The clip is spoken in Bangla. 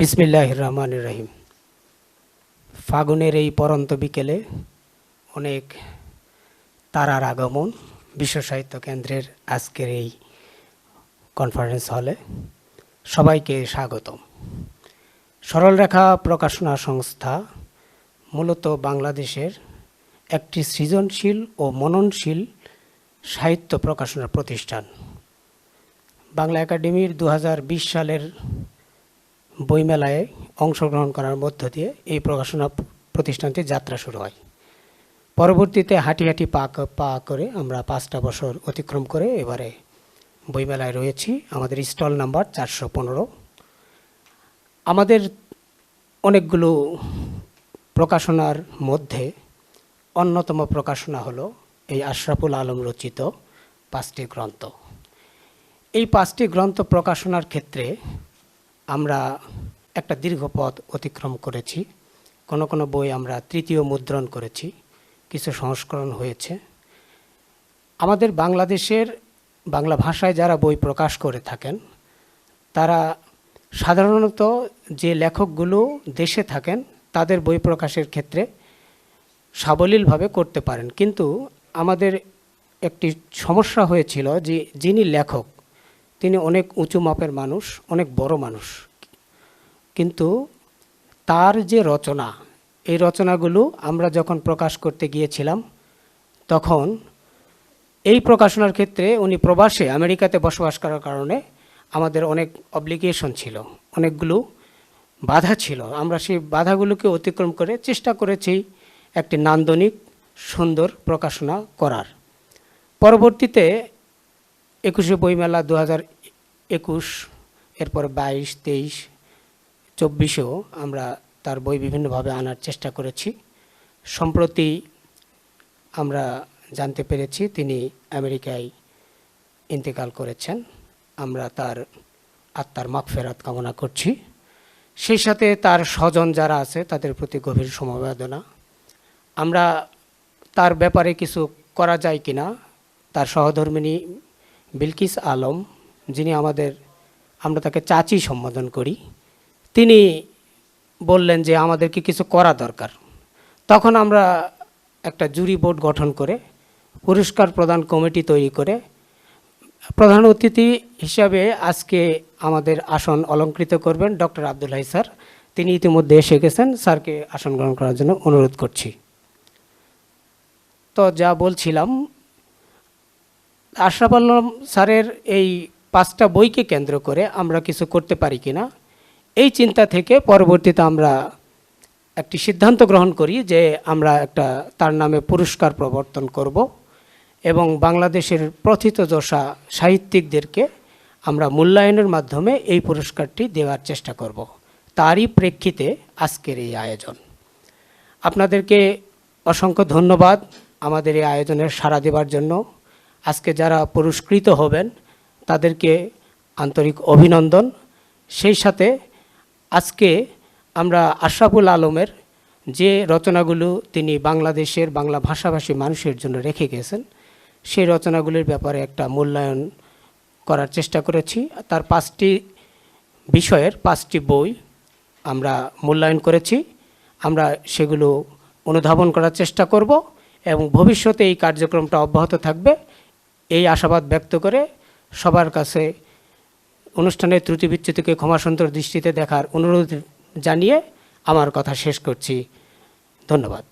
বিসমিল্লাহ রহমান রহিম। ফাগুনের এই পরন্ত বিকেলে অনেক তারার আগমন বিশ্ব সাহিত্য কেন্দ্রের আজকের এই কনফারেন্স হলে সবাইকে স্বাগতম। সরলরেখা প্রকাশনা সংস্থা মূলত বাংলাদেশের একটি সৃজনশীল ও মননশীল সাহিত্য প্রকাশনার প্রতিষ্ঠান। বাংলা একাডেমির দু হাজার বিশ সালের বইমেলায় অংশগ্রহণ করার মধ্য দিয়ে এই প্রকাশনা প্রতিষ্ঠানটির যাত্রা শুরু হয়। পরবর্তীতে হাঁটি হাঁটি পা পা করে আমরা পাঁচটা বছর অতিক্রম করে এবারে বইমেলায় রয়েছি। আমাদের স্টল নাম্বার চারশো পনেরো। আমাদের অনেকগুলো প্রকাশনার মধ্যে অন্যতম প্রকাশনা হলো এই আশরাফুল আলম রচিত পাঁচটি গ্রন্থ। এই পাঁচটি গ্রন্থ প্রকাশনার ক্ষেত্রে আমরা একটা দীর্ঘ পথ অতিক্রম করেছি। কোনো কোনো বই আমরা তৃতীয় মুদ্রণ করেছি। কিছু সংস্করণ হয়েছে। আমাদের বাংলাদেশের বাংলা ভাষায় যারা বই প্রকাশ করে থাকেন, তারা সাধারণত যে লেখকগুলো দেশে থাকেন, তাদের বই প্রকাশের ক্ষেত্রে সাবলীলভাবে করতে পারেন। কিন্তু আমাদের একটি সমস্যা হয়েছিল যে যিনি লেখক তিনি অনেক উঁচু মাপের মানুষ, অনেক বড় মানুষ। কিন্তু তার যে রচনা, এই রচনাগুলো আমরা যখন প্রকাশ করতে গিয়েছিলাম, তখন এই প্রকাশনার ক্ষেত্রে উনি প্রবাসে আমেরিকাতে বসবাস করার কারণে আমাদের অনেক অব্লিগেশন ছিল, অনেকগুলো বাধা ছিল। আমরা সেই বাধাগুলোকে অতিক্রম করে চেষ্টা করেছি একটি নান্দনিক সুন্দর প্রকাশনা করার। পরবর্তীতে একুশে বইমেলা দু হাজার একুশ, এরপর বাইশ, তেইশ, চব্বিশেও আমরা তার বই বিভিন্নভাবে আনার চেষ্টা করেছি। সম্প্রতি আমরা জানতে পেরেছি তিনি আমেরিকায় ইন্তেকাল করেছেন। আমরা তার আত্মার মাগফেরাত কামনা করছি। সেই সাথে তার স্বজন যারা আছে, তাদের প্রতি গভীর সমবেদনা। আমরা তার ব্যাপারে কিছু করা যায় কিনা, তার সহধর্মিনী বিলকিস আলম, যিনি আমাদের, আমরা তাকে চাচি সম্বোধন করি, তিনি বললেন যে আমাদেরকে কিছু করা দরকার। তখন আমরা একটা জুরি বোর্ড গঠন করে, পুরস্কার প্রদান কমিটি তৈরি করে, প্রধান অতিথি হিসাবে আজকে আমাদের আসন অলঙ্কৃত করবেন ডক্টর আব্দুল হাই স্যার। তিনি ইতিমধ্যে এসে গেছেন, স্যারকে আসন গ্রহণ করার জন্য অনুরোধ করছি। তো যা বলছিলাম আশরাফ আলম স্যারের এই পাঁচটা বইকে কেন্দ্র করে আমরা কিছু করতে পারি কিনা, এই চিন্তা থেকে পরবর্তীতে আমরা একটি সিদ্ধান্ত গ্রহণ করি যে আমরা একটা তার নামে পুরস্কার প্রবর্তন করব এবং বাংলাদেশের প্রথিতযশা সাহিত্যিকদেরকে আমরা মূল্যায়নের মাধ্যমে এই পুরস্কারটি দেওয়ার চেষ্টা করব। তারই প্রেক্ষিতে আজকের এই আয়োজন। আপনাদেরকে অসংখ্য ধন্যবাদ আমাদের এই আয়োজনের সাড়া দেবার জন্য। আজকে যারা পুরস্কৃত হবেন, তাদেরকে আন্তরিক অভিনন্দন। সেই সাথে আজকে আমরা আশরাফুল আলমের যে রচনাগুলো তিনি বাংলাদেশের বাংলা ভাষাভাষী মানুষের জন্য রেখে গেছেন, সেই রচনাগুলির ব্যাপারে একটা মূল্যায়ন করার চেষ্টা করেছি। তার পাঁচটি বিষয়ের পাঁচটি বই আমরা মূল্যায়ন করেছি। আমরা সেগুলো অনুধাবন করার চেষ্টা করব এবং ভবিষ্যতে এই কার্যক্রমটা অব্যাহত থাকবে। এই আশাবাদ ব্যক্ত করে সবার কাছে অনুষ্ঠানের ত্রুটি বিচ্যুতিকে ক্ষমাসুন্দর দৃষ্টিতে দেখার অনুরোধ জানিয়ে আমার কথা শেষ করছি। ধন্যবাদ।